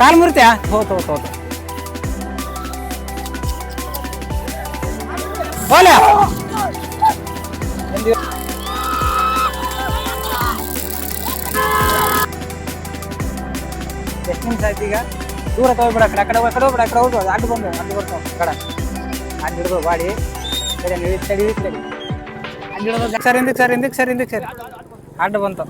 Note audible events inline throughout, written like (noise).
ಕಾಲ್ ಮುರಿತ್ಯಾ? ಹೋತ್ ಹೋತ್ ಹೋತ್ ಎಷ್ಟು ನಿಮಿಷ ಆಯ್ತು ಈಗ? ದೂರ ತಗೋಬೇಡ ಆ ಕಡೆ ಹೋಗ್, ಕಡೆ ಹೋಗ್ಬೇಡ ಆ ಕಡೆ ಹೋಗ್ಬೋದು ಅಡ್ಡು ಬಂದು ಅಡ್ಡು ಬರ್ತಾವ ಕಡ ಅಡ್ಡು ಬಾಡಿ. ಸರಿ ತಡಿ ಅಡ್ಡು ಹಿಡ್ದು ಸರ್ ಹಿಂದಕ್ಕೆ ಸರ್ ಹಿಂದಕ್ಕೆ ಸರ್ ಹಿಂದಕ್ಕೆ ಸರ್. ಅಡ್ಡು ಬಂತು.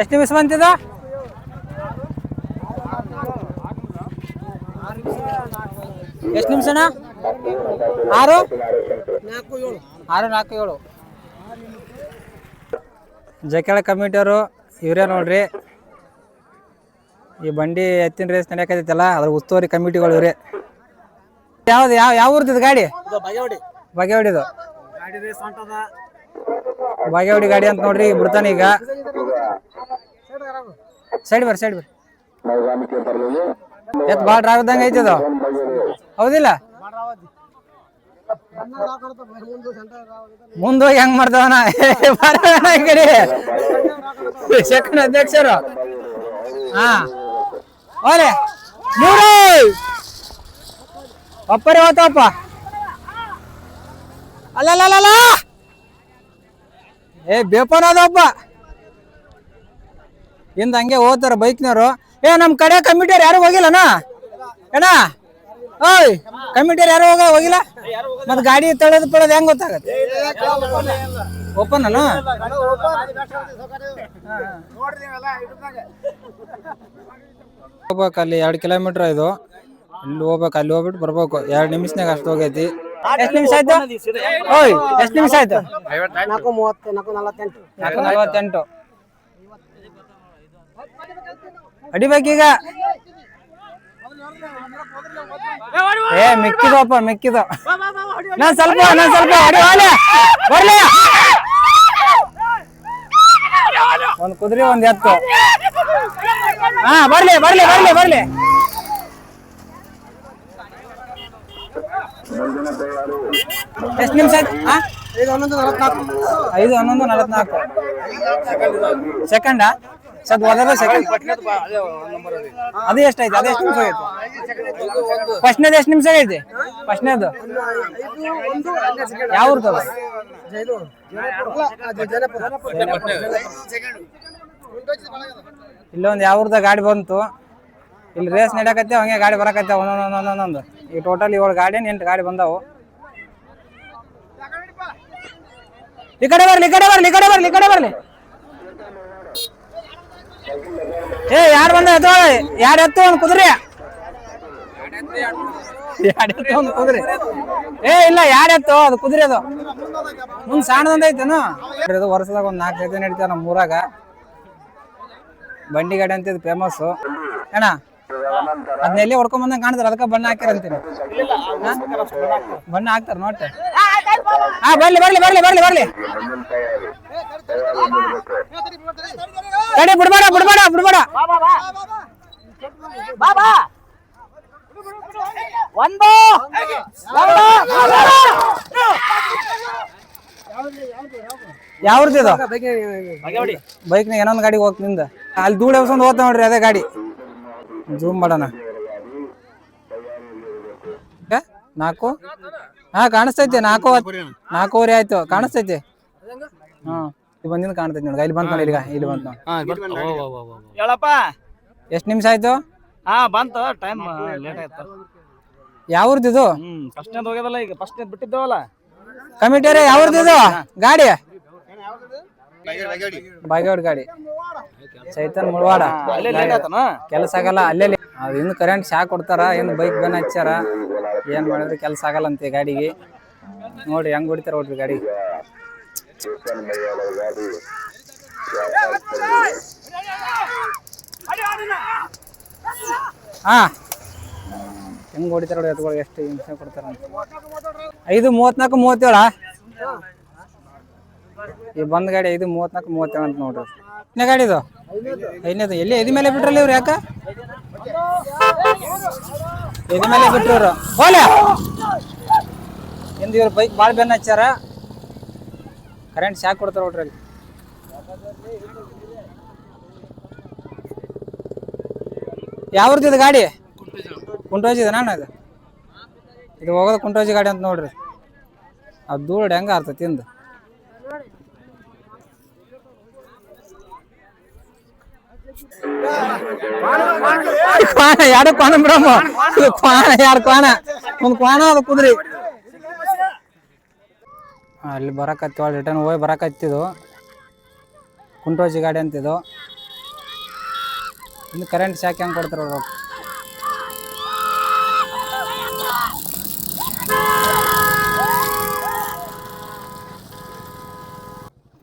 ಎಷ್ಟು ನಿಮಿಷ ಬಂತಿದ? ಎಷ್ಟು ನಿಮಿಷನ? ಆರು? ಆರು ನಾಲ್ಕು ಏಳು. ಜಕೆಳ ಕಮಿಟಿಯವರು ಇವರೇ ನೋಡ್ರಿ. ಈ ಬಂಡಿ ಎತ್ತಿನ ರೇಸ್ ನಡೆಯಕತ್ತೈತಲ್ಲ ಅದ್ರ ಉಸ್ತುವಾರಿ ಕಮಿಟಿಗಳು ಇವ್ರೆ. ಯಾವ್ದು ಯಾವ ಯಾವ ಊರ್ದಿದ್ ಗಾಡಿ? ಬಗೆಹೊಡಿದು ಬಾಗೇವಾಡಿ ಗಾಡಿ ಅಂತ ನೋಡ್ರಿ ಬಿಡ್ತಾನೆ ಈಗ. ಸೈಡ್ ಬರ್ರಿ ಸೈಡ್ ಬರ್ರಿ. ಎತ್ ಭಾಳ ಡ್ರಾವ್ ಇದ್ದಂಗ ಐತಿ ಅದು. ಹೌದಿಲ್ಲ? ಮುಂದೋಗಿ ಹೆಂಗ್ ಮಾಡ್ತಾವನ ಸೆಕೆಂಡ್ ಅಧ್ಯಕ್ಷರು. ಹಾ. ಓಲೆ ಒಪ್ಪರಿ ಹೋತಪ್ಪ. ಅಲ್ಲಲ್ಲ ಏ ಬೇಪನ ಅದಪ್ಪ ಹಿಂದ ಹಂಗೆ ಹೋಗ್ತಾರ ಬೈಕ್ನವರು. ಏ ನಮ್ಮ ಕಡೆ ಕಂಪ್ಯೂಟರ್ ಯಾರು ಹೋಗಿಲ್ಲನ? ಏನ? ಓಯ್ ಕಮಿಟಿಯವ್ರು ಯಾರು ಹೋಗ ಹೋಗಿಲ್ಲ? ಮತ್ ಗಾಡಿ ತಳದ ಪಳದ ಹೆಂಗ್ ಗೊತ್ತಾಗತ್ತೆ? ಓಪನ್ ಅಲ್ಲ? ಹೋಗ್ಬೇಕು ಅಲ್ಲಿ ಎರಡು ಕಿಲೋಮೀಟರ್ ಇದು. ಇಲ್ಲಿ ಹೋಗ್ಬೇಕು, ಅಲ್ಲಿ ಹೋಗ್ಬಿಟ್ಟು ಬರ್ಬೇಕು. ಎರಡು ನಿಮಿಷನಾಗ ಅಷ್ಟು ಹೋಗೈತಿ. ಎಷ್ಟು ನಿಮಿಷ ಆಯ್ತು? ಓಯ್ ಎಷ್ಟು ನಿಮಿಷ ಆಯ್ತು? ನಾಲ್ಕು ಮೂವತ್ತು ನಾಲ್ಕು ನಲವತ್ತೆಂಟು. ನಾಲ್ಕು ನಲವತ್ತೆಂಟು. ಅಡಿಬೇಕೀಗ ಏ ಮಿಕ್ಕಿದಪ್ಪ ಮಿಕ್ಕಿದ ನಾ ಸ್ವಲ್ಪ ನಾ ಸ್ವಲ್ಪ ಅಡಿ ಬರ್ಲಿ ಒಂದ್ ಕುದುರೆ ಒಂದ್ ಎತ್ತು. ಹಾ ಬರ್ಲಿ ಬರ್ಲಿ ಬರ್ಲಿ ಬರ್ಲಿ. ಎಷ್ಟು ನಿಮಿಷ ಆಯ್ತು? ಐದು ಹನ್ನೊಂದು ನಲವತ್ನಾಲ್ಕು. ಐದು ಹನ್ನೊಂದು ನಲವತ್ನಾಲ್ಕು. ಸೆಕೆಂಡಾ? ಸದ್ ಹೋದ ಸೆಕೆಂಡ್. ಅದು ಎಷ್ಟೈತಿ ಅದು ಎಷ್ಟು ನಿಮಿಷ ಆಗೈತಿ ಫಸ್ಟ್ನೇದು ಎಷ್ಟು ನಿಮಿಷ ಐತಿ ಫಸ್ಟ್ನೇದು? ಯಾವ ಊರ್ತದ ಇಲ್ಲೊಂದು ಯಾವ ಊರ್ದ ಗಾಡಿ ಬಂತು. ಇಲ್ಲಿ ರೇಸ್ ನಡಕತ್ತೆ ಹಂಗೆ ಗಾಡಿ ಬರಕತ್ತೆ ಒಂದೊಂದು ಒಂದೊಂದೊಂದು ಈ ಟೋಟಲ್ ಏಳು ಗಾಡಿ, ಎಂಟು ಗಾಡಿ ಬಂದಾವು. ಈ ಕಡೆ ಬರ್ಲಿ, ಈ ಕಡೆ ಬರ್ಲಿ, ಈ ಕಡೆ ಬರ್ಲಿ, ಈ ಕಡೆ ಬರ್ಲಿ. ಏ, ಯಾರು ಬಂದ ಎತ್ತು ಯಾರು ಎತ್ತು ಒಂದು ಕುದುರೆ? ಎತ್ತು ಒಂದು ಕುದುರೆ? ಏ, ಇಲ್ಲ, ಯಾರು ಎತ್ತು? ಅದು ಕುದುರೆ ಅದು. ಮುಂದ್ ಸಣ್ಣದೊಂದು ಐತೇನು ಇದು ವರ್ಷದಾಗ ಒಂದು ನಾಲ್ಕು ಜೊತೆ ನಡೀತಾವ ನಮ್ಮ ಊರಾಗ. ಬಂಡಿ ಗಾಡಿ ಅಂತ ಇದು ಫೇಮಸ್ಸು ಅಣ್ಣ ಅದನ್ನ ಎಲ್ಲಿ ಹೊಡ್ಕೊಂಡ್ ಬಂದಂಗ ಕಾಣ್ತಾರ ಅದಕ್ಕೆ ಬಣ್ಣ ಹಾಕ್ಯಾರ ಅಂತೀನಿ ಬಣ್ಣ ಹಾಕ್ತಾರ ನೋಡ್ತೆ. ಹಾ ಬರ್ಲಿ ಬರ್ಲಿ ಬರ್ಲಿ ಬರ್ಲಿ ಬರ್ಲಿ. ತಡಿ ಬಿಡ್ಬೇಡ ಬಿಡ್ಬೇಡ ಬಿಡ್ಬೇಡ. ಬಾಬಾ ಒಂದು. ಯಾವ್ದು ಇದು? ಬೈಕ್ನಾಗ ಏನೊಂದು ಗಾಡಿ ಹೋಗ್ತಿಂದ ಅಲ್ಲಿ ಧೂಳು ಎಬ್ಸ್ಕೊಂಡ್ ಹೋಗ್ತಾವ ನೋಡ್ರಿ ಅದೇ ಗಾಡಿ. ಜೂಮ್ ಮಾಡೋಣ. ನಾಲ್ಕು? ಹಾ ಕಾಣಿಸ್ತೈತಿ ನಾಲ್ಕು ನಾಲ್ಕೂವರೆ ಆಯ್ತು. ಕಾಣಿಸ್ತೈತಿ ಹಾ ಬಂದಿನ ಬಂದಿಂದ ಕಾಣ್ತೈತಿ ನೋಡಿ. ಇಲ್ಲಿ ಬಂತ ನೋಡಿ ಈಗ ಇಲ್ಲಿ ಬಂತು ಹೇಳಪ್ಪ. ಎಷ್ಟು ನಿಮಿಷ ಆಯ್ತು? ಹಾ ಬಂತು. ಟೈಮ್ ಲೇಟ್ ಆಯ್ತು. ಯಾವ್ದು ಇದು? ಹ್ಮ್ ಹೋಗ್ಯದಲ್ಲ ಈಗ. ಫಸ್ಟ್ ಬಿಟ್ಟಿದ್ದೇವಲ್ಲ? ಕಮಿಟಿಯರೇ ಯಾವ್ದು ಇದು? ಗಾಡಿ? ಬಾಗೇವಾಡಿ ಗಾಡಿ. ಚೈತನ್ ಮುಳವಾಡ. ಕೆಲಸ ಆಗಲ್ಲ ಅಲ್ಲೇ ಇನ್ ಇನ್ನು ಕರೆಂಟ್ ಶಾಕ್ ಕೊಡ್ತಾರ ಇನ್ನು ಬೈಕ್ ಬೆನ್ ಹಚ್ಚಾರ ಏನ್ ಮಾಡಿದ್ರೆ ಕೆಲಸ ಆಗಲ್ಲ ಅಂತೆ ಗಾಡಿಗೆ. ನೋಡಿ ಹೆಂಗ್ ಹೊಡಿತಾರ ನೋಡ್ರಿ ಗಾಡಿ. ಹಾ. ಹೆಂಗ್ ಹೊಡಿತಾರ ನೋಡಿ ಎಷ್ಟು ಹಿಂಸೆ ಕೊಡ್ತಾರ ಅಂತ. ಐದು ಮೂವತ್ನಾಲ್ಕು ಮೂವತ್ತೇಳ? ಈ ಬಂದ್ ಗಾಡಿ ಐದು ಮೂವತ್ನಾಲ್ಕು ಮೂವತ್ತೇಳು ಅಂತ ನೋಡ್ರಿ. ಎಷ್ಟನೇ ಗಾಡಿ ಇದು ಐದನೇದು ಎಲ್ಲಿ? ಎದಿ ಮೇಲೆ ಬಿಟ್ರಲ್ಲ ಇವ್ರು ಯಾಕ? ಎದಿ ಮೇಲೆ ಬಿಟ್ರು ಇವ್ರು ಹೋಲ ಎಂದು ಇವ್ರು ಬೈಕ್ ಭಾಳ ಬೆನ್ನ ಹಚ್ಚಾರ ಕರೆಂಟ್ ಶಾಕ್ ಕೊಡ್ತಾರ ನೋಡ್ರಿ ಅಲ್ಲಿ. ಇದು ಗಾಡಿ? ಕುಂಟೋಜಿ ಇದೆ ನಾನು ಅದು? ಇದು ಹೋಗೋದು ಕುಂಟೋಜಿ ಗಾಡಿ ಅಂತ ನೋಡ್ರಿ. ಅದು ಧೂಳು ಹೆಂಗ ಆರ್ತೈತಿ ತಿಂದು ಕ್ವಾಣ ಎರಡು ಕ್ವಾಣ ಬಿಡಮ್ಮ ಕ್ವಾಣ ಎರಡು ಕ್ವಾಣ? ಒಂದು ಕ್ವಾಣ ಅದು ಕುದ್ರಿ. ಅಲ್ಲಿ ಬರಕತ್ತಿ ರಿಟರ್ನ್ ಹೋಗಿ ಬರಕತ್ತಿದು ಕುಂಟೋಜಿ ಗಾಡಿ ಅಂತಿದು. ಇನ್ನು ಕರೆಂಟ್ ಶಾಕ್ ಹೆಂಗೆ ಕೊಡ್ತಾರ ಅವ್ರು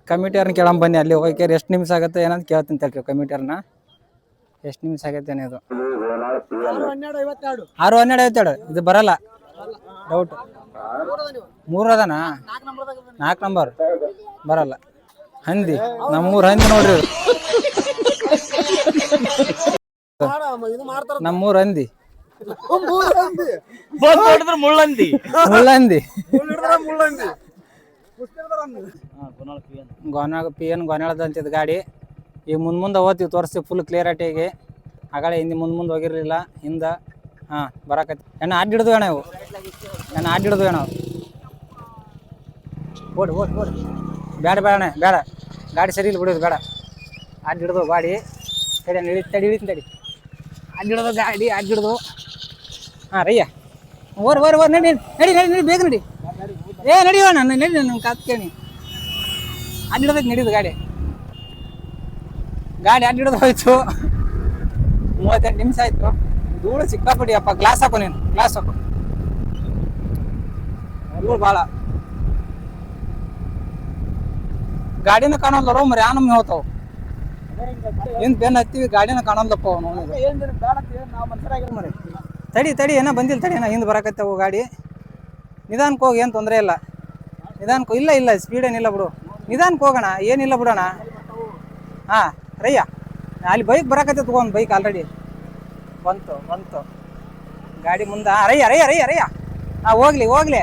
ಕಮಿಟಿಯರ್ನ ಕೇಳಂಬ ಬನ್ನಿ ಅಲ್ಲಿ ಹೋಗಿ ಎಷ್ಟು ನಿಮಿಷ ಆಗುತ್ತೆ ಏನಂತ ಕೇಳ್ತೀನಿ ತರ್ತೀವಿ ಕಮಿಟಿಯರ್ನ ಎಷ್ಟು ನಿಮಿಷ ಆಗತ್ತೆ ಇದು ಆರು ಹನ್ನೆರಡು ಐವತ್ತೆರಡು ಇದು ಬರಲ್ಲ. ಡೌಟ್ ಮೂರು ಅದನಾ? ನಾಲ್ಕು ನಂಬರ್ ಬರಲ್ಲ. ಹಂದಿ. ನಮ್ಮೂರು ಹಂದಿ ನೋಡ್ರಿ ನಮ್ಮೂರು ಹಂದಿ. ಮುಳ್ಳಂದಿ. ಮುಳ್ಳಂದಿ. ಪಿ ಎನ್ ಗೋನಾಳದ ಗಾಡಿ. ಈಗ ಮುಂದೆ ಮುಂದೆ ಹೋಗ್ತೀವಿ ತೋರಿಸ್ತೀವಿ ಫುಲ್ ಕ್ಲಿಯರಿಟಿಗೆ ಆಗಳೆ ಹಿಂದೆ ಮುಂದೆ ಮುಂದೆ ಹೋಗಿರಲಿಲ್ಲ, ಹಿಂದೆ, ಹಾಂ, ಬರಕತ್ತಿ. ಎಣ್ಣ ಆಡ್ ಹಿಡ್ದು ಅಣ್ಣ ಇವು. ಎಣ್ಣ ಅಡ್ಡ ಹಿಡ್ದು ಅಣ್ಣ ಓಡಿ ಓಡಿ ಓಡಿ. ಬೇಡ ಬೇಡ ಅಣ್ಣ ಬೇಡ ಗಾಡಿ ಸರಿ ಇಲ್ಲ ಬಿಡೋದು ಬೇಡ. ಆಡ್ ಹಿಡ್ದು ಗಾಡಿ. ತಡಿ ಅಣ್ಣ ಇಳಿ ತಡಿ, ಇಳಿತೀನಿ ತಡಿ. ಆಡ್ ಹಿಡ್ದು ಗಾಡಿ, ಆಡ್ ಹಿಡ್ದು. ಹಾಂ, ರಯ್ಯ. ಓರ್ ಓರ್ ಓರ್ ನಡಿ ನಡಿ ನಡಿ ನಡಿ, ಬೇಗ ನಡಿ. ಏ ನಡಿಯೋಣ ನಡಿ ನನ್ನ ಕಾತ್ ಕೇಳಿ. ಅಡ್ಡಿಡೋದಕ್ಕೆ ನಡೀದು ಗಾಡಿ. ಗಾಡಿ ಅಡ್ಡಿಡೋದು ಹೋಯ್ತು ಮೂವತ್ತೆಂಟು ನಿಮಿಷ ಆಯ್ತು. ಧೂಳು ಸಿಕ್ಕಾಪಟ್ಟಿ ಅಪ್ಪ ಗ್ಲಾಸ್ ಹಾಕು ನೀನು ಗ್ಲಾಸ್ ಹಾಕು. ಧೂಳು ಭಾಳ ಗಾಡಿನ ಕಾಣೋಲ್ಲ ರೋ ಮರಿ ಆನಮ್ ಹೋಗ್ತಾವ ಹಿಂದ್ ಬೆನ್ ಹತ್ತೀವಿ ಗಾಡಿನ ಕಾಣೋಲ್ಲಪ್ಪ ಅವನು. ತಡಿ ತಡಿ ಏನೋ ಬಂದಿಲ್ಲ ತಡಿ ಏನೋ ಹಿಂದೆ ಬರಕತ್ತವು ಗಾಡಿ. ನಿಧಾನಕ್ಕೆ ಹೋಗಿ, ಏನು ತೊಂದರೆ ಇಲ್ಲ. ನಿಧಾನಕ್ಕೆ ಇಲ್ಲ ಇಲ್ಲ ಸ್ಪೀಡ್ ಏನಿಲ್ಲ ಬಿಡು. ನಿಧಾನಕ್ಕೆ ಹೋಗೋಣ, ಏನಿಲ್ಲ ಬಿಡೋಣ. ಹಾಂ ರಯ್ಯ ಅಲ್ಲಿ ಬೈಕ್ ಬರಕತ್ತೆ ತಗೊಂಡು ಬೈಕ್ ಆಲ್ರೆಡಿ ಬಂತು ಬಂತು. ಗಾಡಿ ಮುಂದೆ ರಯ್ಯ ರಯ್ಯ ರಯ್ಯ ರಯ್ಯ ಹಾಂ ಹೋಗ್ಲಿ ಹೋಗ್ಲಿ.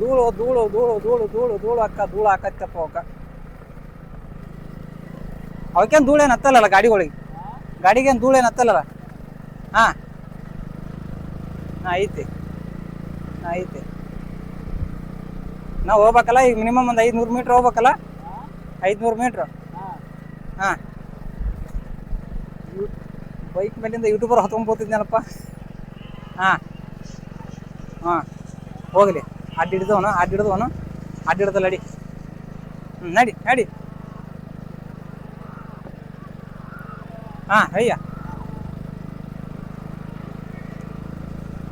ಧೂಳು ಧೂಳು ಧೂಳು ಧೂಳು ಧೂಳು ಧೂಳು ಅಕ್ಕ, ಧೂಳು ಹಾಕತ್ತಪ್ಪ ಅವಕ್ಕ. ಅವಕ್ಕೇನು ಧೂಳೇನು ಹತ್ತಲ್ಲಲ್ಲ ಗಾಡಿಗಳಿಗೆ? ಗಾಡಿಗೇನು ಧೂಳೇನು ಹತ್ತಲ್ಲಲ್ಲ ಹಾಂ. ಹಾಂ, ಐತಿ. ಐತಿ. ನಾವು ಹೋಗ್ಬೇಕಲ್ಲ, ಈಗ ಮಿನಿಮಮ್ ಒಂದು ಐದುನೂರು ಮೀಟ್ರ್ ಹೋಗ್ಬೇಕಲ್ಲ? ಐದುನೂರು ಮೀಟ್ರ್ ಹಾಂ. ಬೈಕ್ ಮೇಲಿಂದ ಯೂಟ್ಯೂಬರ್ ಹೊತ್ಕೊಂಡ್ಬೋತಿದ್ನಪ್ಪ ಹಾಂ. ಹಾಂ. ಹೋಗಲಿ. ಅಡ್ಡ ಹಿಡಿದವನು ಅಡ್ಡ ಹಿಡಿದವನು, ಅಡ್ಡ ಹಿಡ್ದಲ್ಲ ಅಡಿ ಹ್ಞೂ ನಡಿ ನಡಿ. ಹಾಂ, ಅಯ್ಯ.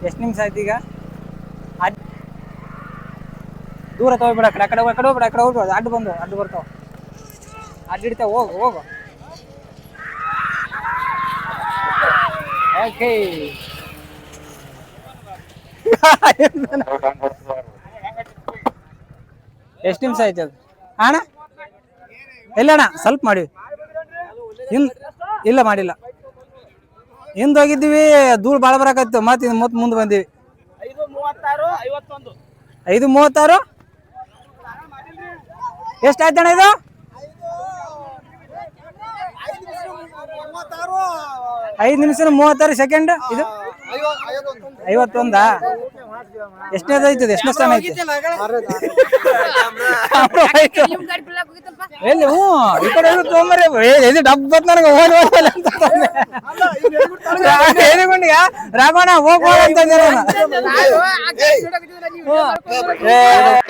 ಎಷ್ಟು ನಿಮಿಷ ಆಯ್ತು ಈಗ ಅಡ್ ದೂರ ತಗೋಬೇಡ ಕಡೆ ಆ ಕಡೆ ಆ ಕಡೆ ಹೋಗ್ಬೇಡ ಆ ಕಡೆ ಹೋಗ್ಬೇಡ ಅಡ್ಡ ಬಂದು ಅಡ್ಡ ಬರ್ತಾವ. ಅಡ್ಡ ಹಿಡಿತಾವ ಹೋಗು ಹೋಗು. ಓಕೆ ಎಷ್ಟು ನಿಮಿಷ ಆಯ್ತು ಅದು? ಅಣ್ಣ? ಇಲ್ಲ ಅಣ್ಣ ಸ್ವಲ್ಪ ಮಾಡಿ. ಹಿಂದ್ ಇಲ್ಲ ಮಾಡಿಲ್ಲ. ಹಿಂದ್ ಹೋಗಿದ್ದೀವಿ ಧೂಳು ಭಾಳ ಬರಕತ್ತು. ಮತ್ತೆ ಮತ್ತೆ ಮುಂದೆ ಬಂದೀವಿ. ಐದು ಮೂವತ್ತಾರು? ಐವತ್ತೊಂದು ಅಣ್ಣ ಇದು? ಐದು ನಿಮಿಷ ಮೂವತ್ತಾರು. ಸೆಕೆಂಡ್ ಇದು? ಐವತ್ತೊಂದಾ? ಎಷ್ಟನೇದು ಐತದ ಎಷ್ಟನೇ ಸ್ಥಾನ ಐತಿ. ಎಲ್ಲಿ? ಹ್ಞೂ. ಈ ಕಡೆ ಇದು ನನಗೆ? ಓಡಿ ಹೋಗಲ್ಲ ಅಂತ ಅಂತ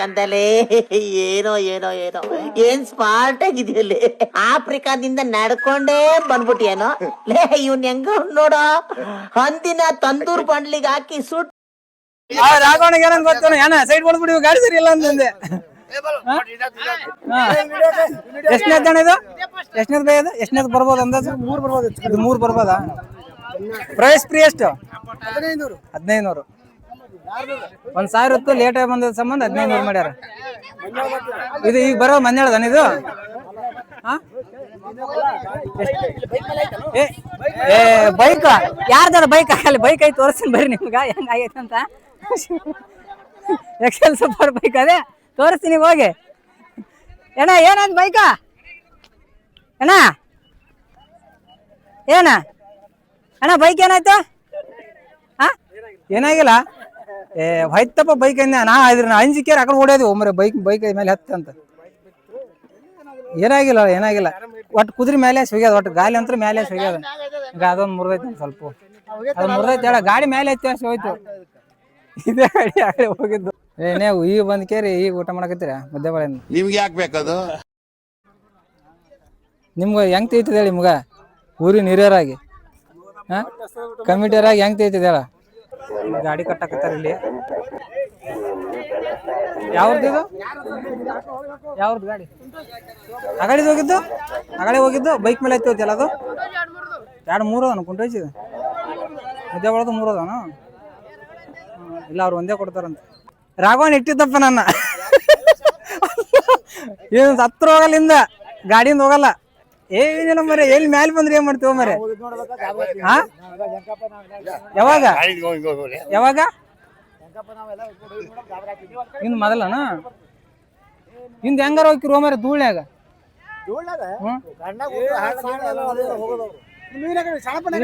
ಕಂದಲೇ ಏನೋ ಏನೋ ಏನೋ. ಏನ್ ಸ್ಮಾರ್ಟ್ ಆಗಿದೆಯಲ್ಲಿ ಆಫ್ರಿಕಾದಿಂದ ನಡ್ಕೊಂಡೇ ಬಂದ್ಬಿಟ್ಟಿಯೇನೋ? ಲೇ ಇವ್ನ್ ಹೆಂಗ ನೋಡೋ? ಹಂದಿನ ತಂದೂರ್ ಬಂಡ್ಲಿಗೆ ಹಾಕಿ ಸುಟ್ ರಾಘವನಿಗೆ ಏನಂತ ಗೊತ್ತೇನು? ಏನ ಸೈಡ್ ಬಿಡ್ಬಿಡಿ ಗಾಡಿ ಸರಿ ಇಲ್ಲ ಅಂತಂದೆ ಎಷ್ಟನೇ ಜನ ಇದು? ಎಷ್ಟನೇದ್ ಬೈ ಇದು? ಎಷ್ಟನೇದ್ ಬರ್ಬೋದು ಅಂದಾಜು? ಮೂರು ಬರ್ಬೋದು ಇದು ಮೂರು ಬರ್ಬೋದಾ? ಪ್ರೈಸ್ ಪ್ರೀ ಎಷ್ಟು? ಹದಿನೈದು ಒಂದ್ ಸಾವಿರ ಹೊತ್ತು ಲೇಟ್ ಆಗಿ ಬಂದ ಸಂಬಂಧ ಹದಿನೈದು ಮಾಡ್ಯಾರ. ಇದು ಈಗ ಬರೋ ಮಂದ್ಯಾಳದನ ಇದು? ಹಾ? ಏ ಬೈಕ್ ಯಾರ್ದಾರ ಬೈಕ್ ಆಗಲ್ಲ ಬೈಕ್ ಐತಿ, ತೋರಿಸ್ತೀನಿ ಬರ್ರಿ ನಿಮ್ಗೆ. ಹೆಂಗ್ ಆಗೈತೆ ಅಂತ? ಎಕ್ಸೆಲ್ ಸೂಪರ್ ಬೈಕ್ ಅದೇ? ತೋರಿಸ್ತೀನಿ ಹೋಗಿ. ಏನ ಏನಂತ ಬೈಕ? ಏನ? ಏನ? ಅಣ್ಣ, ಬೈಕ್ ಏನಾಯ್ತು? ಹಾ ಏನಾಗಿಲ್ಲ. ಏ, ಹೊಯ್ತಪ್ಪ ಬೈಕ್ ಅಂದ. ನಾ ಇದ್ರ ಅಂಜಿಕೆ ಆ ಕಡೆ ಒಮ್ಮರೆ ಬೈಕ್ ಬೈಕ್ ಮೇಲೆ ಹತ್ತಂತ ಏನಾಗಿಲ್ಲ ಏನಾಗಿಲ್ಲ. ಒಟ್ಟು ಕುದ್ರಿ ಮೇಲೆ ಸಿಗ್ಯದ ಒಟ್ಟು ಗಾಲಿ ಅಂತ ಮೇಲೆ ಸಿಗ್ಯದ. ಈಗ ಅದೊಂದು ಮುರಿದೈತಿ ಸ್ವಲ್ಪ. ಅದು ಮುರಿದೈತಿ ಹೇಳ ಗಾಡಿ ಮೇಲೆ ಐತಿ ಅಷ್ಟು ಹೋಯ್ತು. ಇದೇ ಗಾಡಿ ಹೋಗಿದ್ದು. ಏನೇ ನೀವು ಈಗ ಬಂದ್ ಕೇರಿ ಈಗ ಊಟ ಮಾಡಕತ್ತೀರ? ಮುದ್ದೆ ಬಳೆ ನಿಮ್ಗೆ ಯಾಕೆ ಬೇಕದು? ನಿಮ್ಗೆ ಹೆಂಗ್ ತೀತದ ಹೇಳಿ ನಿಮ್ಗ? ಊರಿನ ಹಿರಿಯರಾಗಿ. ಹಾ? ಕಮಿಟಿಯರಾಗಿ ಹೆಂಗ್ ತೀತದ ಹೇಳ? ಗಾಡಿ ಕಟ್ಟಾಕತ್ತಾರ ಇಲ್ಲಿ. ಯಾವ್ದು ಇದು ಯಾವ್ದು ಗಾಡಿ? ಅಗಾಡಿದ್ ಹೋಗಿದ್ದು? ಅಗಾಡಿ ಹೋಗಿದ್ದು? ಬೈಕ್ ಮೇಲೆ ಐತಿ ಅದು? ಎರಡು ಮೂರು ಅದಾನ ಕುಂಟೈಸಿ ಮುದ್ದೆ ಒಳದು ಮೂರು ಅದಾನ. ಇಲ್ಲ ಅವ್ರು ಒಂದೇ ಕೊಡ್ತಾರಂತ. ರಾಘವನ್ ಇಟ್ಟಿದ್ದಪ್ಪ ನನ್ನ. ಏನು ಹತ್ರ ಹೋಗಲ್ಲಿಂದ. ಗಾಡಿಯಿಂದ ಹೋಗಲ್ಲ. ಏನೇನ ಮರೆ ಎಲ್ಲಿ ಮ್ಯಾಲೆ ಬಂದ್ರೆ ಏನ್ ಮಾಡ್ತೀವ ಮರೆ ಯಾವಾಗ? ಯಾವಾಗ? ಇನ್ ಮೊದಲನ? ಇಂದ ಹೆಂಗಾರ ಹೋಗಿರೋ ಮರೆ ಧೂಳ್ನ್ಯಾಗ?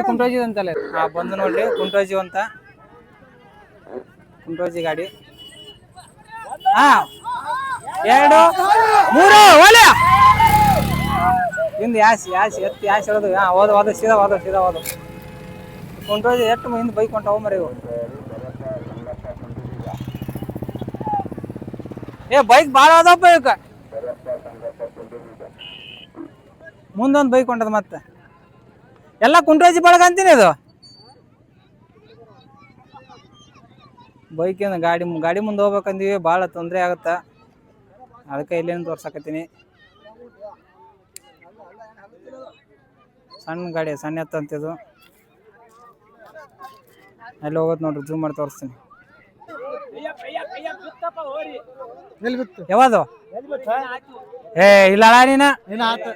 ಕುಂಟೋಜಿ ಅಂತಲ್ಲ ಹಾ ಬಂದು ನೋಡ್ರಿ ಕುಂಟ್ರಾಜಿ ಅಂತ. ಕುಂಟ್ರಾಜಿ ಗಾಡಿ. ಹಾ. ಎರಡು ಮೂರು ಒಲೆ. ಹಿಂದೆ ಯಾಸಿ ಯಾಸಿ ಎತ್ತಿ ಯಾಸಿ ಹೇಳೋದು. ಹಾ ಹೋದ ಹೋದ ಸೀದಾ ಹೋದ ಸೀದಾ ಹೋದ. ಕುಂಟ್ರಾಜಿ ಎಷ್ಟು ಹಿಂದೆ ಬೈಕ್ ಹೊಂಟಾವ ಮರಿ ಏ ಬೈಕ್ ಭಾಳ ಅದಪ್ಪ ಇವಕ್ಕ. ಮುಂದೊಂದು ಬೈಕ್ ಹೊಂಟದ ಮತ್ತೆ. ಎಲ್ಲ ಕುಂಟ್ರೋಜಿ ಬಳಗ ಅಂತೀನಿ ಇದು. ಬೈಕಿನ ಗಾಡಿ ಗಾಡಿ ಮುಂದೆ ಹೋಗ್ಬೇಕಂದೀವಿ, ಭಾಳ ತೊಂದರೆ ಆಗುತ್ತೆ. ಅದಕ್ಕೆ ಇಲ್ಲೇನು ತೋರ್ಸಕತ್ತೀನಿ. ಸಣ್ಣ ಗಾಡಿ, ಸಣ್ಣ ಎತ್ತಂತಿದು. ಅಲ್ಲಿ ಹೋಗೋದು ನೋಡ್ರಿ ಜೂಮ್ ಮಾಡಿ ತೋರಿಸ್ತೀನಿ. ಎಲ್ಲಿ ಬಿತ್ತು ಯಾವುದು? ಏ ಇಲ್ಲ ನೀನ? ಏನಾಯ್ತು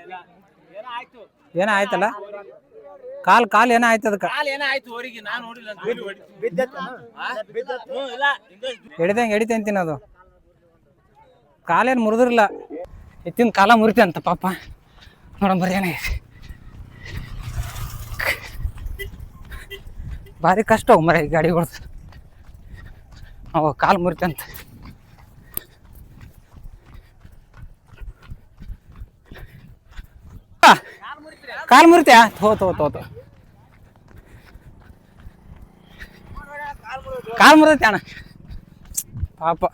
ಏನ ಆಯ್ತಲ್ಲ? ಕಾಲ್ ಕಾಲ್ ಏನ ಆಯ್ತು ಅದಕ್ಕೆ? ಹಿಡಿದಂಗೆ ಹಿಡಿತಂತೀನಿ ಅದು. ಕಾಲೇನು ಮುರಿದಿರಲ್ಲ ಎತ್ತಿನ ಕಾಲ ಮುರಿತೆ ಅಂತ ಪಾಪ. ನೋಡಮ್ ಬರ್ರಿ ಏನಾಗೈತಿ ಭಾರಿ ಕಷ್ಟ ಅವು ಮರ ಗಾಡಿಗಳು ಅವ ಕಾಲು ಮುರಿತಂತ ಕಾಲು ಮುರಿತ್ಯಾ? ಥೋ ಥೋ ಥೋ ಥೋ ಕಾಲು ಅಣ್ಣ? ಪಾಪ.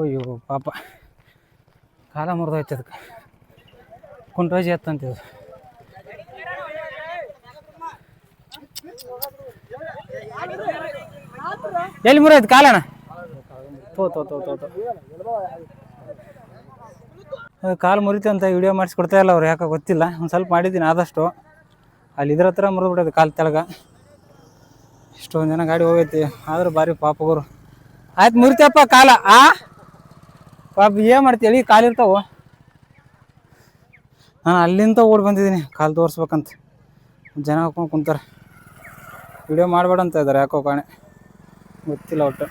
ಅಯ್ಯೋ, ಪಾಪ. ಕಾಲ ಮುರಿದೋಯ್ತು ಅದಕ್ಕೆ. ಕುಂಟೋಜಿ ಎತ್ತಂತಿದ್ದು ಎಲ್ಲಿ ಮುರಿದೈತೆ ಕಾಲಣ್ಣ? ತೋ ತೋ ತೋ ತೋ ಕಾಲು ಮುರಿತು ಅಂತ ವಿಡಿಯೋ ಮಾಡಿಸ್ಕೊಡ್ತಾ ಇಲ್ಲ ಅವ್ರು, ಯಾಕೆ ಗೊತ್ತಿಲ್ಲ. ಒಂದು ಸ್ವಲ್ಪ ಮಾಡಿದ್ದೀನಿ ಆದಷ್ಟು. ಅಲ್ಲಿ ಇದ್ರ ಹತ್ರ ಮುರಿದ್ಬಿಡೋದು ಕಾಲು ತೆಳಗ. ಇಷ್ಟೊಂದು ಜನ ಗಾಡಿ ಹೋಗೈತಿ. ಆದರೂ ಭಾರಿ ಪಾಪಗರು ಆಯ್ತು ಮುರಿತಪ್ಪ ಕಾಲ. ಆ? ಪಾಪ ಏನು ಮಾಡ್ತೀವಿ ಕಾಲು ಇರ್ತಾವ? ನಾನು ಅಲ್ಲಿಂದ ಓಡಿ ಬಂದಿದ್ದೀನಿ. ಕಾಲು ತೋರಿಸ್ಬೇಕಂತ. ಜನ ಹಾಕೊಂಡು ಕುಂತಾರೆ. ವಿಡಿಯೋ ಮಾಡಬೇಡ ಅಂತ ಇದ್ದಾರೆ ಯಾಕೋ ಕಾಣೆ. ಗೊತ್ತಿಲ್ಲ ಒಟ್ಟು.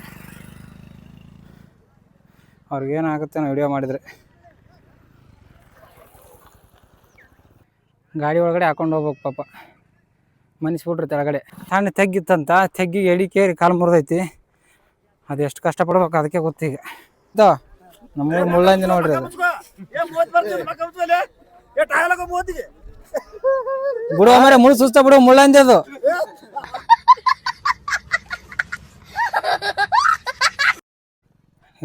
ಅವ್ರಿಗೇನಾಗುತ್ತೆ ನಾವು ವಿಡಿಯೋ ಮಾಡಿದರೆ ಗಾಡಿ ಒಳಗಡೆ ಹಾಕೊಂಡು ಹೋಗ್ಬೇಕು ಪಾಪ ಮನಿಸ್ಬಿಟ್ರಿ ತೆಳಗಡೆ ಸಣ್ಣ ತೆಗ್ಗಿತ್ತಂತ ತೆಗ್ಗಿಗೆ ಎಡಿ ಕೇರಿ ಕಾಲು ಮುರಿದೈತಿ ಅದು ಎಷ್ಟು ಕಷ್ಟಪಡ್ಬೇಕು ಅದಕ್ಕೆ ಗೊತ್ತೀಗ ಇದು ನಮ್ಮೂರು ಮುಳ್ಳಂಜಿ ನೋಡ್ರಿ ಅದು ಬಿಡುವ ಮರೆ ಮುಳ್ಳು ಸುಸ್ತ ಬಿಡು ಮುಳ್ಳಂದಿ ಅದು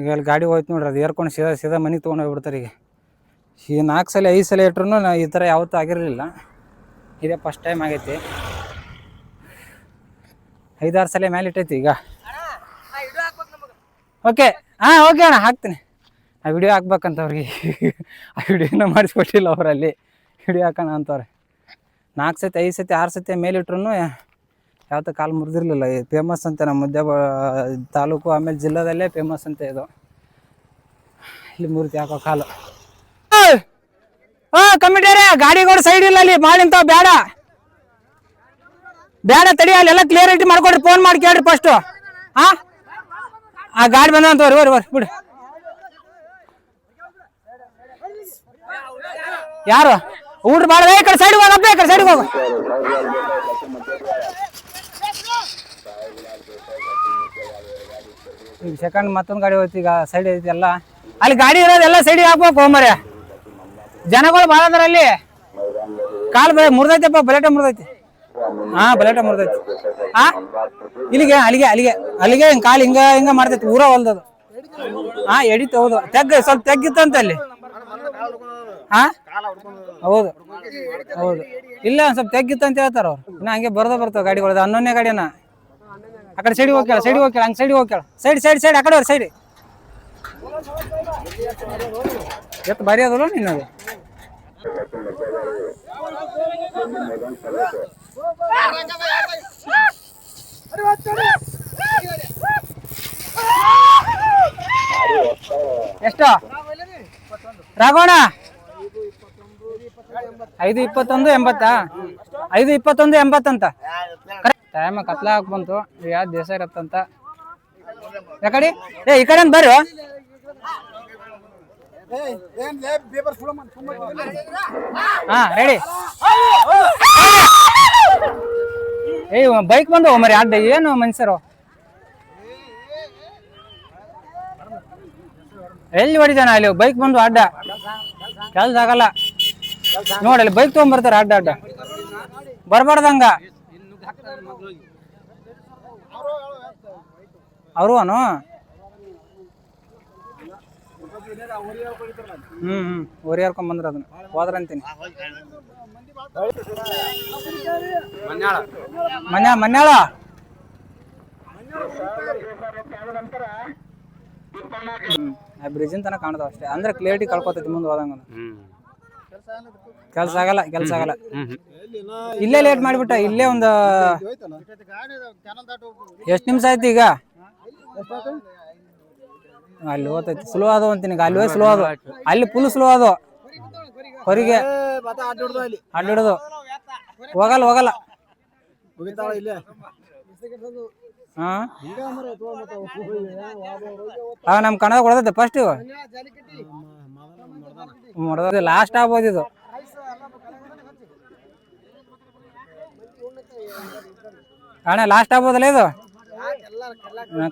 ಈಗ ಅಲ್ಲಿ ಗಾಡಿ ಹೋಯ್ತು ನೋಡ್ರಿ, ಅದು ಏರ್ಕೊಂಡು ಸೀದಾ ಸೀದಾ ಮನೆಗೆ ತೊಗೊಂಡು ಹೋಗ್ಬಿಡ್ತಾರೆ ಈಗ. ಈ ನಾಲ್ಕು ಸಲ, ಐದು ಸಲ ಇಟ್ರು ನಾ ಈ ಥರ ಯಾವತ್ತೂ ಆಗಿರಲಿಲ್ಲ. ಇದೇ ಫಸ್ಟ್ ಟೈಮ್ ಆಗೈತಿ. ಐದಾರು ಸಲ ಮೇಲೆ ಇಟ್ಟೈತಿ ಈಗ. ಓಕೆ ಹಾಂ ಓಕೆ ಅಣ್ಣ, ಹಾಕ್ತೀನಿ. ಆ ವಿಡಿಯೋ ಹಾಕ್ಬೇಕಂತ ಅವ್ರಿಗೆ. ಆ ವಿಡಿಯೋನ ಮಾಡಿಸ್ಕೊಟ್ಟಿಲ್ಲ ಅವರಲ್ಲಿ. ವಿಡಿಯೋ ಹಾಕೋಣ ಅಂತವ್ರೆ. ನಾಲ್ಕು ಸತಿ, ಐದು ಸತಿ, ಆರು ಸತಿ ಮೇಲೆ ಇಟ್ರು ಯಾವತ್ತೂ ಕಾಲು ಮುರಿದಿರಲಿಲ್ಲ. ಫೇಮಸ್ ಅಂತೆ ನಮ್ಮ ಮುದ್ದೆ ತಾಲೂಕು ಆಮೇಲೆ ಜಿಲ್ಲಾದಲ್ಲೇ ಫೇಮಸ್ ಅಂತೆ ಇದು. ಇಲ್ಲಿ ಮುರಿತು ಯಾಕೋ ಕಾಲು. ಹಾಂ ಕಮಿಟಿಯರೇ, ಗಾಡಿಗಳು ಸೈಡ್ ಇಲ್ಲ ಅಲ್ಲಿ. ಮಾಡಿ ನಿಂತಾವ ಬೇಡ ಬೇಡ ತಡಿ, ಅಲ್ಲೆಲ್ಲ ಕ್ಲಿಯರಿಟಿ ಮಾಡ್ಕೊಡ್ರಿ ಫೋನ್ ಮಾಡಿ ಕೇಳ್ರಿ ಫಸ್ಟ್ ಹಾ ಆ, ಗಾಡಿ ಬಂದ ಅಂತ ಬರ್ರಿ ಬರ್ರಿ ಬಿಡು. ಯಾರು? ಊಟ ಮಾಡ್ರಿ ಈ ಕಡೆ ಸೈಡ್ ಹೋಗಪ್ಪ ಈ ಕಡೆ ಈಗ ಸೆಕೆಂಡ್ ಮತ್ತೊಂದು ಗಾಡಿ ಹೋಯ್ತು, ಈಗ ಸೈಡ್ ಐತಿ ಎಲ್ಲ. ಅಲ್ಲಿ ಗಾಡಿ ಇರೋದೆಲ್ಲ ಸೈಡಿಗೆ ಹಾಕ್ಬೇಕು ಹೋಮರ್ಯ ಜನಗಳು ಭಾಳ ಅದಾರ ಅಲ್ಲಿ. ಕಾಲು ಬೆ ಮುರಿದೈತಪ್ಪ ಬಲೆಟ ಮುರಿದೈತಿ. ಹಾ, ಬಲೆಟ ಮುರಿದೈತಿ. ಹಾ ಇಲ್ಲಿಗೆ, ಅಲ್ಲಿಗೆ ಅಲ್ಲಿಗೆ ಅಲ್ಲಿಗೆ ಹಿಂಗೆ ಕಾಲು ಹಿಂಗ ಹಿಂಗ ಮಾಡ್ತೈತಿ, ಊರ ಹೊಲ್ದದು. ಹಾ ಎಡಿತು ಹೌದು. ತೆಗ್ ಸ್ವಲ್ಪ ತೆಗ್ಗಿತ್ತಂತ ಅಲ್ಲಿ. ಹಾ ಹೌದು. ಹೌದು. ಇಲ್ಲ, ಸ್ವಲ್ಪ ತೆಗ್ಗಿತ್ತು ಅಂತ ಹೇಳ್ತಾರ ಅವ್ರು. ಇನ್ನ ಹಂಗೆ ಬರ್ದ ಬರ್ತಾವ ಗಾಡಿಗಳು ಹನ್ನೊಂದನೇ ಗಾಡಿನ. ಆ ಕಡೆ ಸೈಡಿಗೆ ಹೋಗ್ಯಾಳ ಸೈಡಿಗೆ ಹೋಗ್ಯಾಳ ಹಂಗೆ ಸೈಡಿಗೆ ಹೋಗ್ಯಾಳ ಸೈಡ್ ಸೈಡ್ ಸೈಡ್ ಆ ಕಡೆ ಅವ್ರ ಸೈಡ್ ಎತ್ತು ಭಾರಿ ಅದಲ್ಲ ನಿನ್ನದು. ಎಷ್ಟು? ರಾಘವಣ ಐದು ಇಪ್ಪತ್ತೊಂದು ಎಂಬತ್ತಾ? ಐದು ಇಪ್ಪತ್ತೊಂದು ಎಂಬತ್ತಂತ? ಟೈಮ್ ಕತ್ಲ ಹಾಕ್ ಬಂತು. ಯಾವ ದೇಶ ಇರತ್ತಂತ ಯಾಕಡಿ ಏ, ಈ ಕಡೆ ಬರ್ರಿ. ಹಾ ರೆಡಿ ಏ ಬೈಕ್ ಬಂದು ಮರಿ ಅಡ್ಡ ಏನು ಮನುಷ್ಯರು ಎಲ್ಲಿ ಹೊಡಿದಾನ ಅಲ್ಲಿ? ಬೈಕ್ ಬಂದು ಅಡ್ಡ. ಕೆಲ್ಸ ಆಗಲ್ಲ. ನೋಡಲ್ಲಿ ಬೈಕ್ ತಗೊಂಡ್ಬರ್ತಾರ ಅಡ್ಡ ಅಡ್ಡ. ಬರ್ಬಾರ್ದಂಗ ಅವರು ಅನು ಹ್ಮ್ ಹ್ಮ್. ಓರಿ ಹರ್ಕೊಂಡ್ ಬಂದ್ರ ಅದನ್ನ? ಹೋದ್ರಂತೀನಿ ಮನ್ಯಾಳ ಮನ್ಯಾಳ? ಆ ಬ್ರಿಡ್ಜಿನ ತನಕ ಕಾಣ್ತಾವ ಅಷ್ಟೇ. ಅಂದ್ರೆ ಕ್ಲಿಯರಿಟಿ ಕಳ್ಕೊತೈತಿ ಮುಂದೆ ಹೋದಂಗ ಕೆಲ್ಸ ಆಗಲ್ಲ ಕೆಲ್ಸ ಆಗಲ್ಲ. ಇಲ್ಲೇ ಲೇಟ್ ಮಾಡಿಬಿಟ್ಟ ಇಲ್ಲೇ ಒಂದು ಎಷ್ಟು ನಿಮಿಷ ಆಯ್ತು ಈಗ ಅಲ್ಲಿ ಹೋತೈತಿ ಸ್ಲೋ ಅದು ಅಂತೀನಿ ಅಲ್ಲಿ ಹೋಗಿ ಸ್ಲೋ ಅದು ಅಲ್ಲಿ ಫುಲ್ ಸ್ಲೋ ಅದು ಹೊರಗೆ ಅಡ್ಡಿಡೋದು ಹೋಗಲ್ಲ ಹೋಗಲ್ಲ ಹಾ ನಮ್ ಕನ್ನಡ ಕೊಡತೈತೆ ಫಸ್ಟ್ ಲಾಸ್ಟ್ ಆಗ್ಬೋದಿದು ಅಣ್ಣ ಲಾಸ್ಟ್ ಆಗ್ಬೋದಲ್ಲ ಇದು?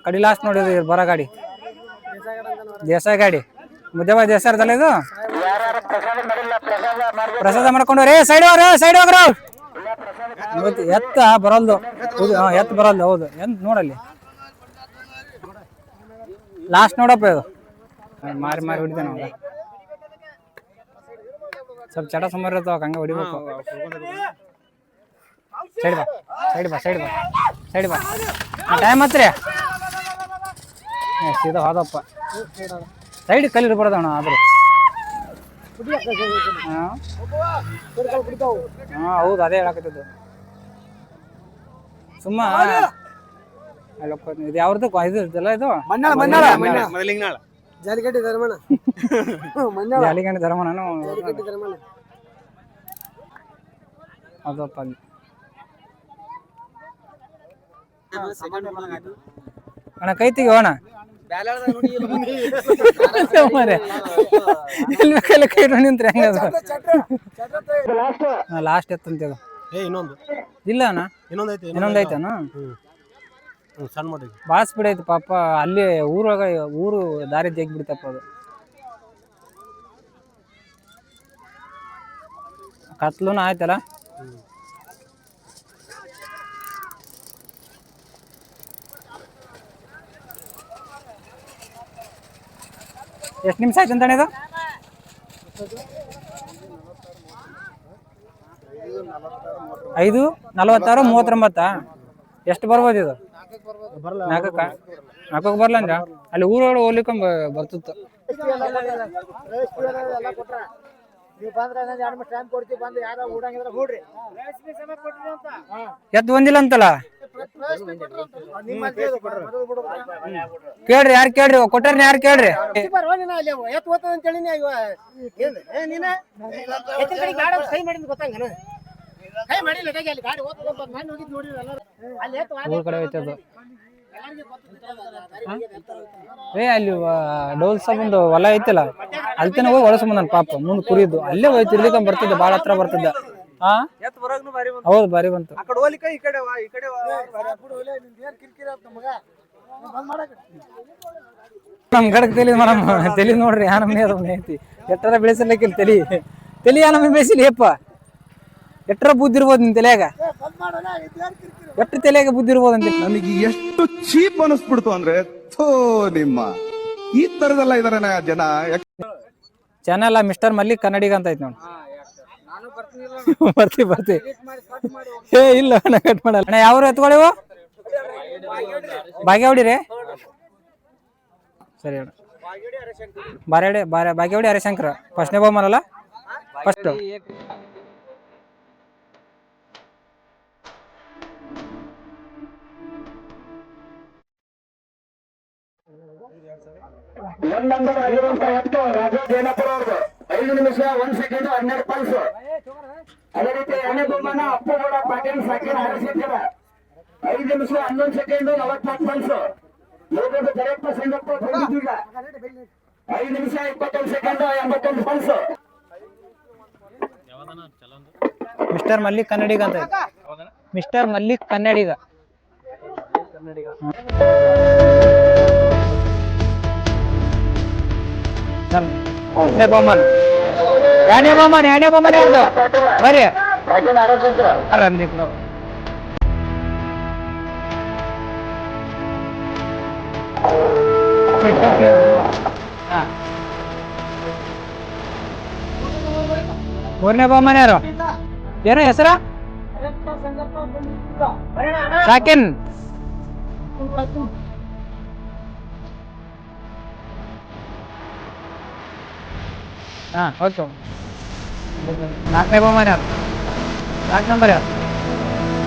ಕಡಿ ಲಾಸ್ಟ್ ನೋಡಿದ್ರು ಇದು ಬರೋ ಗಾಡಿ. ದೇಸಾಯಿ ಗಾಡಿ. ಮುದ್ದೆಬಾ ಇರ್ತಲ್ಲ ಇದು? ಪ್ರಸಾದ ಮಾಡ್ಕೊಂಡು ರೇ ಸೈಡ್ ಹೋಗ್ರ ಸೈಡ್ ಹೋಗ್ರ. ಎತ್ತ ಬರಲ್ದು. ಎತ್ತ ಬರಲ್ದು, ಹೌದು. ಎಂತ ನೋಡಲ್ಲಿ? ಲಾಸ್ಟ್ ನೋಡಪ್ಪ ಇದು. ಮಾರಿ ಮಾರಿ ಹೊಡಿದೆ ನಾವು ಸ್ವಲ್ಪ ಚಟ ಸುಮಾರು ಇರ್ತಾವ ಹಂಗೆ ಹೊಡಿಬೇಕು. ಸೈಡ್ ಬಾ ಸೈಡ್ ಬಾ ಸೈಡ್ ಬಾ ಸೈಡ್ ಬಾ. ಟೈಮ್ ಹತ್ರಿ. ಏ, ಸೀದಾ ಹೋದಪ್ಪ. ಸೈಡ್ ಕಲ್ಲಿ ಇರ್ಬಾರ್ದಣ್ಣ ಆದ್ರೆ. ಹಾಂ. ಹಾಂ ಹೌದು ಅದೇ ಹೇಳಕತ್ತಿದ್ದು. ಸುಮ್ಮ. ಇದು ಯಾವ್ದು ಇದು ಇದಲ್ಲ ಇದು? ಜಾಲಿಗಟ್ಟಿ ಧರ್ಮಣ ಜಾಲಿಗಂಡಿ ಧರ್ಮಣ ಅದಪ್ಪ ಅಲ್ಲಿ. ಅಣ್ಣ ಕೈ ತೆಗಿಯೋ ಅಣ್ಣ. ಮಾರ್ರೆ. (laughs) ಎಲ್ಲಿ ಬೇಕಲ್ಲ ಕೈ ಇಟ್ಕೊಂಡು ನಿಂತ್ರೆ ಹೆಂಗದ? ಲಾಸ್ಟ್ ಎತ್ತಂತ ಇದು ಏ ಇನ್ನೊಂದು. ಇಲ್ಲ ಅಣ್ಣ. ಇನ್ನೊಂದು ಐತೆ ಇನ್ನೊಂದು ಐತನ ಹ್ಮ್. ಸಣ್ಣ ಮಾಡಿ ಭಾಳ ಸ್ಪೀಡ್ ಐತಿ ಪಾಪ ಅಲ್ಲಿ ಊರೊಳಗ ಊರು ದಾರಿ ಜಗ್ಗಿ ಬಿಡ್ತಪ್ಪ ಅದು. ಕತ್ಲೂನು ಆಯ್ತಲ್ಲ? ಎಷ್ಟು ನಿಮಿಷ ಆಯ್ತು ಅಂತಾನೆ ಇದು? ಐದು, ನಲವತ್ತಾರು, ಮೂವತ್ತೊಂಬತ್ತಾ? ಎಷ್ಟು ಬರ್ಬೋದು ಇದು? ನಾಲ್ಕಕ್ಕ? ನಾಲ್ಕಕ್ಕೆ ಬರ್ಲ ಅಂದ್ರ ಅಲ್ಲಿ ಊರೊಳಗೆ ಹೋಗ್ಲಿಕ್ಕೆ ಬರ್ತಿತ್ತು. ಎದ್ದು ಬಂದಿಲ್ಲ ಅಂತಲ್ಲ? ಕೇಳ್ರಿ, ಯಾರು ಕೇಳ್ರಿ ಕೊಟ್ಟಾರ ಯಾರು ಕೇಳ್ರಿ. ಏ, ಅಲ್ಲಿ ಡೋಲ್ ಒಂದು ಹೊಲ ಐತಲ್ಲ, ಅಲ್ತನ ಹೋಗಿ ಹೊಲಸ ಪಾಪ, ಮುಂದ್ ಕುರಿದು, ಅಲ್ಲೇ ಹೋಯ್ತು ಇರ್ಲಿಕ್ಕ ಬರ್ತಿದ್ದ, ಬಾಳ ಹತ್ರ ಬರ್ತಿದ್ದ ಹಾ ಎತ್ ಬರಾಗ್ನು ಬಾರಿ ಬಂತು. ಹೌದು ಬಾರಿ ಬಂತು. ಆ ಕಡೆ ಹೋಲಿಕ ಈ ಕಡೆ ವಾ, ಈ ಕಡೆ ವಾ. ನಮ್ ಗಡಕ್ ತಲಿ ಮೇಡಮ್ ತಲಿ ನೋಡ್ರಿ ಯಾ ಮನೆ ಅದು ಐತಿ. ಎಟ್ಟರ ಬೆಳೆಸಲಿಕ್ಕಿಲ್ಲ ತಲಿ. ತಲಿ ಯಾ ನಮ್ಗೆ ಬೇಸಿಲ್ಲ ಯಪ್ಪ? ಎಟ್ಟರ ಬುದ್ಧಿ ಇರ್ಬೋದು ನಿನ್ ತಲೆಯಾಗ? ಎಷ್ಟು ತಲೆಯಾಗ ಬುದ್ಧಿ ಇರ್ಬೋದು ಅಂತ ನನಗೆ ಎಷ್ಟು ಚೀಪ್ ಅನಿಸ್ಬಿಡ್ತು ಅಂದ್ರೆ ಥೋ ನಿಮ್ಮ. ಈ ತರದೆಲ್ಲ ಇದಾರೆ ಜನ. Channel channel mister Mallik Kannadiga ಅಂತ ಐತಿ ನೋಡಿ. ಬರ್ತಿ ಬರ್ತಿ. ಏ ಇಲ್ಲ ನಾ ಕಟ್ ಮಾಡಲ್ಲ. ಅಣ್ಣ ಯಾವ್ರು ಎತ್ಕೊಳ್ಳಿವು? ಬಾಗೇವಾಡಿ ರೀ. ಸರಿ ಅಣ್ಣ. ಬಾರೇಡಿ ಬಾರೆ ಬಾಗೇವಾಡಿ ಹರಿಶಂಕರ್. ಫಸ್ಟ್ನೇ ಬಹುಮಾನಲ್ಲ ಫಸ್ಟ್ ಐದು ನಿಮಿಷ, ಒಂದ್ ಸೆಕೆಂಡ್ ಹನ್ನೆರಡು ಪಲ್ಸ್ ಅದೇ ರೀತಿ ಎರಡನೇ ಅಪ್ಪು ಕೂಡ ಪಾಟೀಲ್ ಸೆಕೆಂಡ್ ಹರಸಿದ್ದರ ಐದು ನಿಮಿಷ, ಹನ್ನೊಂದು ಸೆಕೆಂಡ್ ನಲವತ್ನಾಲ್ಕು ಪಲ್ಸ್ ಯೋಗದ ಕರೆಕ್ಟ್ ಸಂಗಪ್ಪ ಬಂದಿದ್ದೀಗ. ಐದು ನಿಮಿಷ, ಇಪ್ಪತ್ತೊಂದು ಸೆಕೆಂಡ್ ಎಂಬತ್ತೊಂದು ಪಲ್ಸ್ ಮಿಸ್ಟರ್ ಮಲ್ಲಿಕ್ ಕನ್ನಡಿಗ ಅಂತ ಮಿಸ್ಟರ್ ಮಲ್ಲಿಕ್ ಕನ್ನಡಿಗ. ನಮ್ ಎರಡನೇ ಬಹುಮಾನ ಎರಡನೇ ಬಹುಮಾನ ಎರಡನೇ ಬಹುಮಾನ ಯಾರ್ದು ಬರ್ರಿ ರಂದೀಪ್ ನಾವು ಹಾ. ಮೂರನೇ ಬಹುಮಾನ ಯಾರು ಏನೋ ಹೆಸರ ಸಾಕಿನ್ ಹಾ ಓಕೆ ನಾಲ್ಕನೇ ಬಹುಮಾನ ಯಾರು ನಾಲ್ಕು ನಂಬರ್ ಯಾರು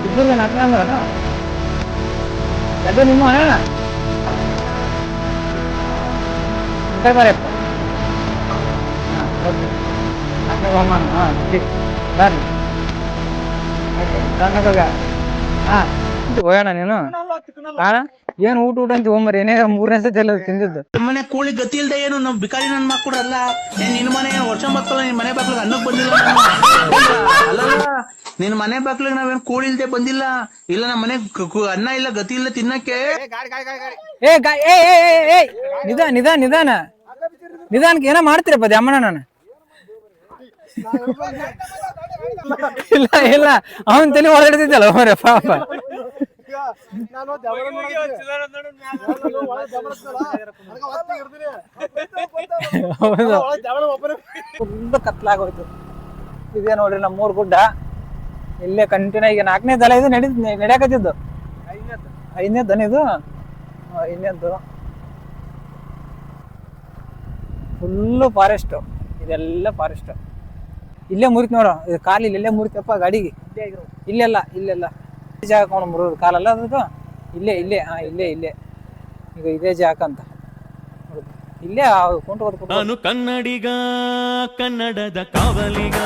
ಇಬ್ಬರಿಗೆ ನಾಲ್ಕು ನಂಬರ್ ಅಲ್ಲ ಅದು ನಿಮ್ಮ ಅಣ್ಣ ಕೈ ಬರಪ್ಪ ಹಾಂ ಓಕೆ ನಾಲ್ಕನೇ ಬಹುಮಾನ ಹಾಂ ಬರ್ರಿ ಕರ್ನಾಟಕ ಹಾ ಹೋಗೋಣ ನೀನು ಅಣ್ಣ ಏನ್ ಊಟ ಊಟ ಅಂತ ಹೋಗ್ಮರಿ ಏನೇ ಮೂರನೇ ಸತಿ ಎಲ್ಲ ತಿಂದಿದ್ದು. ಮನೆ ಕೂಳಿ ಗತಿ ಇಲ್ದೆ ಏನು? ನಮ್ ಬಿಕಾರಿ ನನ್ ಮಕ್ಕಳು ಅಲ್ಲ. ನಿನ್ ಮನೆ ವರ್ಷ ಮಕ್ಕಳು ನಿನ್ ಮನೆ ಬಾಗ್ಲಿಗೆ ಅನ್ನಕ್ ಬಂದಿಲ್ಲ ನಾನು. ಮನೆ ಬಾಗ್ಲಿಗೆ ನಾವೇನ್ ಕೂಳಿ ಇಲ್ದೆ ಬಂದಿಲ್ಲ? ಇಲ್ಲ ನಮ್ಮ ಮನೆ ಕು- ಕು- ಅನ್ನ ಇಲ್ಲ ಗತಿ ಇಲ್ಲ ತಿನ್ನಕ್ಕೆ? ಏ ಗಾ ಏ ಏ ಏ ಏ ನಿಧಾನ ನಿಧಾನ ನಿಧಾನ. ನಿಧಾನಕ್ಕೆ ಏನೋ ಮಾಡ್ತೀರಪ್ಪ ಅಮ್ಮಣ್ಣ ನಾನು? ಇಲ್ಲ ಇಲ್ಲ. ಅವನ್ ತಲೆ ಒಳಗಡೆದಿದ್ದಲ್ಲ ಅವರೇ ಪಾಪ. ನಾನು ಫುಲ್ ಕತ್ಲಾಗೋಯ್ತು. ಇದೇ ನೋಡ್ರಿ ನಮ್ಮ ಮೂರ್ ಗುಡ್ಡ. ಇಲ್ಲೇ ಕಂಟಿನ್ಯೂ ಈಗ ನಾಲ್ಕನೇ ದಲ ಇದು ನಡಿ ನಡೆಯಕತ್ತಿದ್ದು. ಐದನೇ ದನ ಇದು? ಐದನೇದ್ದು ಫುಲ್ಲು ಫಾರೆಸ್ಟ್ ಇದೆಲ್ಲ ಫಾರೆಸ್ಟ್ ಇಲ್ಲೇ ಮುರಿತು ನೋಡು ಇದು ಕಾಲಿಲ್ಲ ಇಲ್ಲಿ ಇಲ್ಲೇ ಮುರಿತಪ್ಪ ಗಾಡಿಗೆ. ಇಲ್ಲೆಲ್ಲ ಇಲ್ಲೆಲ್ಲ. ಜಾಗ ಕೊಂಡು ಮುರಿದು ಕಾಲಲ್ಲ ಅದಕ್ಕೆ ಇಲ್ಲೇ ಇಲ್ಲೇ, ಹಾ, ಇಲ್ಲೇ ಇಲ್ಲೇ. ಈಗ ಇದೇ ಜಾಗ ಅಂತ. ಇಲ್ಲೇ ಕೊಂಟು ನಾನು ಕನ್ನಡಿಗ, ಕನ್ನಡದ ಕಾವಲಿಗ.